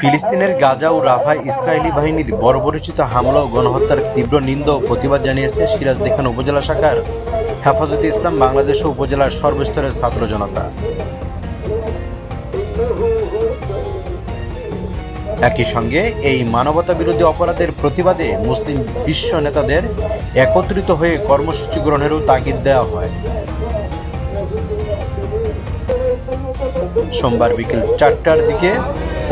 ফিলিস্তিনের গাজা ও রাফায় ইসরায়েলি বাহিনীর বর্বরচিত হামলা ও গণহত্যার তীব্র নিন্দা ও প্রতিবাদ জানিয়েছে সিরাজ দেখান উপজেলা শাখার হেফাজতে ইসলাম বাংলাদেশ উপজেলার সর্বস্তরের ছাত্র জনতা। একই সঙ্গে এই মানবতা বিরোধী অপরাধের প্রতিবাদে মুসলিম বিশ্ব নেতাদের একত্রিত হয়ে কর্মসূচি গ্রহণেরও তাগিদ দেওয়া হয়। সোমবার বিকেল চারটার দিকে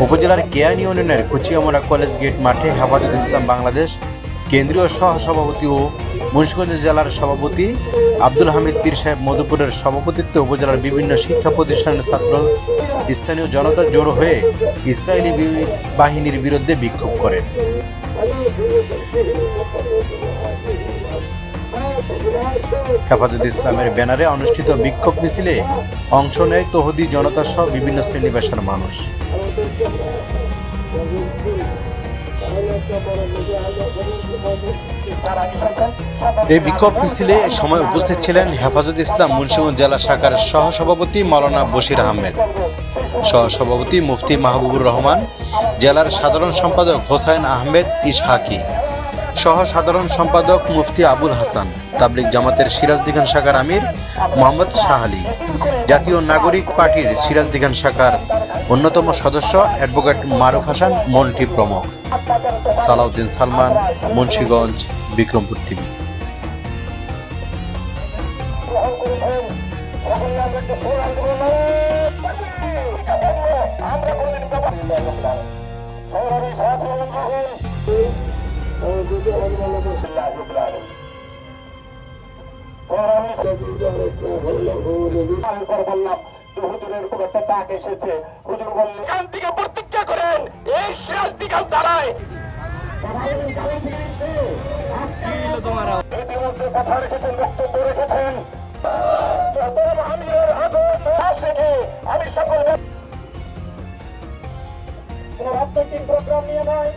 উপজেলার কেয়ান ইউনিয়নের কুচিয়ামোড়া কলেজ গেট মাঠে হেফাজত ইসলাম বাংলাদেশ, কেন্দ্রীয় সহ সভাপতি ও মুন্সিগঞ্জ জেলার সভাপতি আব্দুল হামিদ পীর সাহেব মধুপুরের সভাপতিত্বে উপজেলার বিভিন্ন শিক্ষা প্রতিষ্ঠানের ছাত্র স্থানীয় জনতা জড়ো হয়ে ইসরায়েলি বাহিনীর বিরুদ্ধে বিক্ষোভ করেন হেফাজত ইসলামের ব্যানারে অনুষ্ঠিত বিক্ষোভ মিছিলে অংশ নেয় তহদি জনতা সহ বিভিন্ন শ্রেণি মানুষ। এই বিক্ষোভ মিছিলে সময় উপস্থিত ছিলেন হেফাজত ইসলাম মুন্সিগঞ্জ জেলা শাখার সহসভাপতি মাওলানা বশির আহমেদ, সহসভাপতি মুফতি মাহবুবুর রহমান, জেলার সাধারণ সম্পাদক হোসাইন আহমেদ ইসহাকি সহ সাধারণ সম্পাদক মুফতি আবুল হাসান তাবলিক জামাতের সিরাজদিখান শাখার আমির মোহাম্মদ শাহ আলী, জাতীয় নাগরিক পার্টির সিরাজদিখান শাখার অন্যতম সদস্য অ্যাডভোকেট মারুফ হাসান মন্টি প্রমুখ। সালাউদ্দিন সালমান মুন্সীগঞ্জ বিক্রমপুর টিভি। এখান থেকে প্রতিজ্ঞা করেন এই সিরাজ দিঘাল দাঁড়ায় ইতিমধ্যে কথা রেখেছেন বক্তব্য রেখেছেন। আমি সকল রাজনৈতিক প্রোগ্রাম নিয়ে নয়।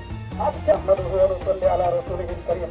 আজকে আল্লাহ রসুল আল্লাহ রসুল করিম